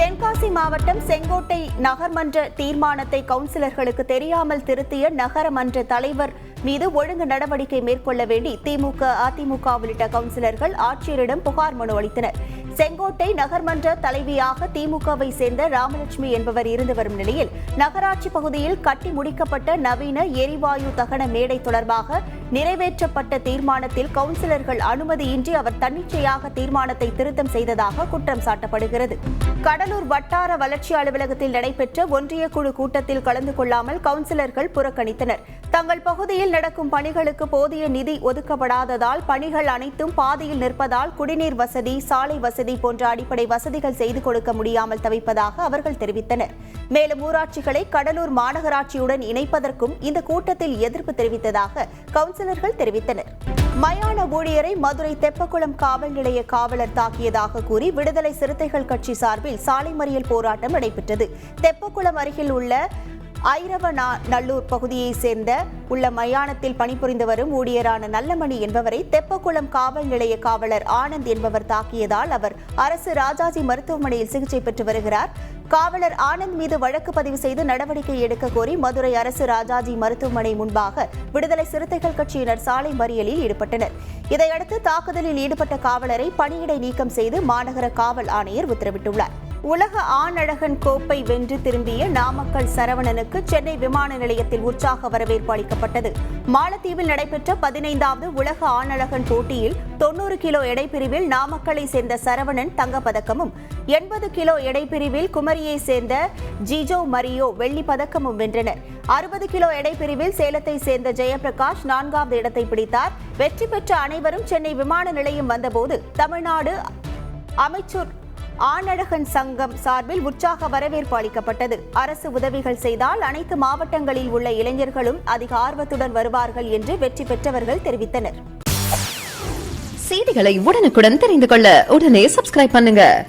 தென்காசி மாவட்டம் செங்கோட்டை நகர்மன்ற தீர்மானத்தை கவுன்சிலர்களுக்கு தெரியாமல் திருத்திய நகரமன்ற தலைவர் மீது ஒழுங்கு நடவடிக்கை மேற்கொள்ள வேண்டி திமுக அதிமுக உள்ளிட்ட கவுன்சிலர்கள் ஆட்சியரிடம் புகார் மனு அளித்தனர். செங்கோட்டை நகர்மன்ற தலைவியாக திமுகவை சேர்ந்த ராமலட்சுமி என்பவர் இருந்து வரும் நிலையில் நகராட்சி பகுதியில் கட்டி முடிக்கப்பட்ட நவீன எரிவாயு தகன மேடை தொடர்பாக நிறைவேற்றப்பட்ட தீர்மானத்தில் கவுன்சிலர்கள் அனுமதியின்றி அவர் தன்னிச்சையாக தீர்மானத்தை திருத்தம் செய்ததாக குற்றம் சாட்டப்படுகிறது. கடலூர் வட்டார வளர்ச்சி அலுவலகத்தில் நடைபெற்ற ஒன்றிய குழு கூட்டத்தில் கலந்து கொள்ளாமல் கவுன்சிலர்கள் புறக்கணித்தனர். தங்கள் பகுதியில் நடக்கும் பணிகளுக்கு போதிய நிதி ஒதுக்கப்படாததால் பணிகள் அனைத்தும் பாதியில் நிற்பதால் குடிநீர் வசதி சாலை வசதி போன்ற அடிப்படை வசதிகள் செய்து கொடுக்க முடியாமல் தவிப்பதாக அவர்கள் தெரிவித்தனர். மேலும் ஊராட்சிகளை கடலூர் மாநகராட்சியுடன் இணைப்பதற்கும் இந்த கூட்டத்தில் எதிர்ப்பு தெரிவித்ததாக கவுன்சில் கவுன்சிலர்கள் தெரிவித்தனர். மயான ஊழியரை மதுரை தெப்பக்குளம் காவல் நிலைய காவலர் தாக்கியதாக கூறி விடுதலை சிறுத்தைகள் கட்சி சார்பில் சாலை மறியல் போராட்டம் நடைபெற்றது. தெப்பக்குளம் அருகில் உள்ள ஐரவ நல்லூர் பகுதியைச் சேர்ந்த உள்ள மயானத்தில் பணிபுரிந்து வரும் ஊழியரான நல்லமணி என்பவரை தெப்பக்குளம் காவல் நிலைய காவலர் ஆனந்த் என்பவர் தாக்கியதால் அவர் அரசு ராஜாஜி மருத்துவமனையில் சிகிச்சை பெற்று வருகிறார். காவலர் ஆனந்த் மீது வழக்கு பதிவு செய்து நடவடிக்கை எடுக்க கோரி மதுரை அரசு ராஜாஜி மருத்துவமனை முன்பாக விடுதலை சிறுத்தைகள் கட்சியினர் சாலை மறியலில் ஈடுபட்டனர். இதையடுத்து தாக்குதலில் ஈடுபட்ட காவலரை பணியிடை நீக்கம் செய்து மாநகர காவல் ஆணையர் உத்தரவிட்டுள்ளார். உலக ஆணழகன் கோப்பை வென்று திரும்பிய நாமக்கல் சரவணனுக்கு சென்னை விமான நிலையத்தில் உற்சாக வரவேற்பு அளிக்கப்பட்டது. மாலத்தீவில் நடைபெற்ற பதினைந்தாவது உலக ஆணழகன் போட்டியில் தொன்னூறு கிலோ எடைப்பிரிவில் நாமக்கலை சேர்ந்த சரவணன் தங்கப்பதக்கமும் எண்பது கிலோ எடைப்பிரிவில் குமரியை சேர்ந்த ஜிஜோ மரியோ வெள்ளி பதக்கமும் வென்றனர். அறுபது கிலோ எடைப்பிரிவில் சேலத்தை சேர்ந்த ஜெயபிரகாஷ் நான்காவது இடத்தை பிடித்தார். வெற்றி பெற்ற அனைவரும் சென்னை விமான நிலையம் வந்தபோது தமிழ்நாடு அமைச்சர் ஆணழகன் சங்கம் சார்பில் உற்சாக வரவேற்பு அளிக்கப்பட்டது. அரசு உதவிகள் செய்தால் அனைத்து மாவட்டங்களில் உள்ள இளைஞர்களும் அதிக ஆர்வத்துடன் வருவார்கள் என்று வெற்றி பெற்றவர்கள் தெரிவித்தனர். செய்திகளை உடனுக்குடன் தெரிந்து கொள்ள உடனே சப்ஸ்கிரைப் பண்ணுங்க.